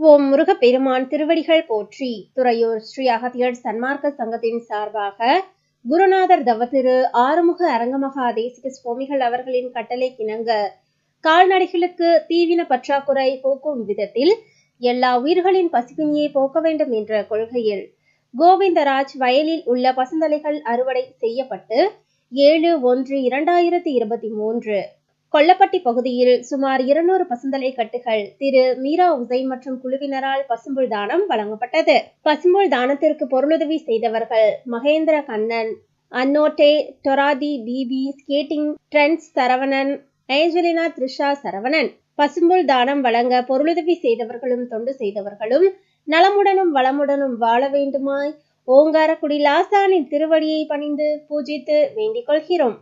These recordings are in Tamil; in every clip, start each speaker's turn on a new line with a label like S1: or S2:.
S1: ஓம் முருகப்பெருமான் திருவடிகள் போற்றி. துறையூர் ஸ்ரீ அகத்தியர் சன்மார்க்க சங்கத்தின் சார்பாக குருநாதர் தவத்திரு ஆறுமுக அரங்கமகா தேசிக சுவாமிகள் அவர்களின் கட்டளை கிணங்க கால்நடைகளுக்கு தீவின பற்றாக்குறை போக்கும் விதத்தில் எல்லா உயிர்களின் பசிப்பினியை போக்க வேண்டும் என்ற கொள்கையில் கோவிந்தராஜ் வயலில் உள்ள பசுந்தலைகள் அறுவடை செய்யப்பட்டு ஏழு ஒன்று இரண்டாயிரத்தி இருபத்தி மூன்று. கொல்லப்பட்டி பகுதியில் சுமார் இருநூறு பசுந்தலை கட்டுகள் திரு மீரா உசை மற்றும் குழுவினரால் பசும்புல் தானம் வழங்கப்பட்டது. பசும்புல் தானத்திற்கு பொருளுதவி செய்தவர்கள் மகேந்திர கண்ணன் அன்னோட்டே Dorothy BP skating trends Saravanan Angelina Trisha Saravanan. பசும்புல் தானம் வழங்க பொருளுதவி செய்தவர்களும் தொண்டு செய்தவர்களும் நலமுடனும் வளமுடனும் வாழ வேண்டுமாய் ஓங்காரக்குடி லாசானின் திருவடியை பணிந்து பூஜித்து வேண்டிக் கொள்கிறோம்.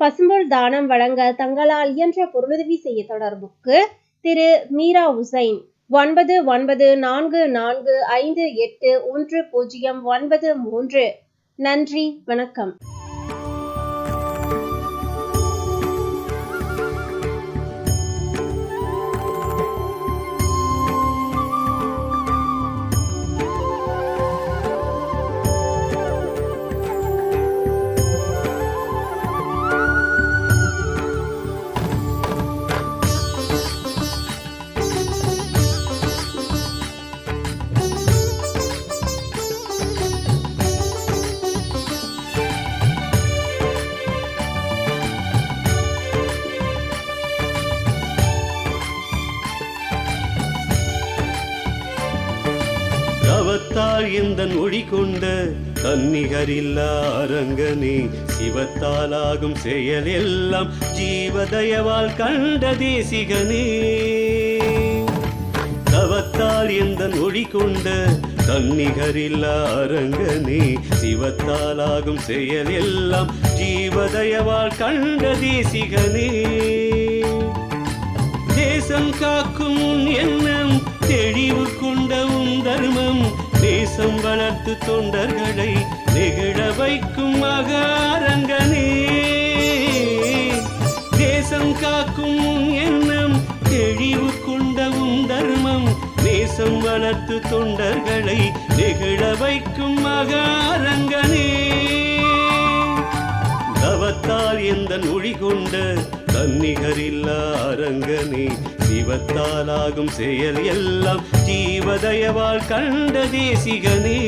S1: பசும்பொல் தானம் வழங்க தங்களால் இயன்ற பொருளுதவி செய்ய தொடர்புக்கு திரு மீரா உசைன். ஒன்பது ஒன்பது நான்கு நான்கு ஐந்து எட்டு ஒன்று பூஜ்ஜியம் ஒன்பது மூன்று. நன்றி வணக்கம்.
S2: தவத்தால் இந்த நொடி கொண்ட தன்னிகரில்லா அரங்கனே சிவத்தாலாகும் செயல் எல்லாம் ஜீவதயவால் கண்ட தேசிகனே. தவத்தால் இந்த நொடி கொண்ட தன்னிகரில்லா அரங்கனே சிவத்தாலாகும் செயல் எல்லாம் ஜீவதயவால் கண்ட தேசிகனே. தேசம் வளர்த்து தொண்டர்களை நெகிழ வைக்கும் மகாரங்கனே. தேசம் காக்கும் எண்ணம் தெளிவு கொண்டவும் தர்மம் தேசம் வளர்த்து தொண்டர்களை நெகிழ வைக்கும் மகாரங்கனே. தவத்தால் எந்த நொழி கொண்ட கன்னிகரில்லா அரங்கனே சிவத்தாலாகும் செயல் எல்லாம் ஜீவதயவால் கண்ட தேசிகனே.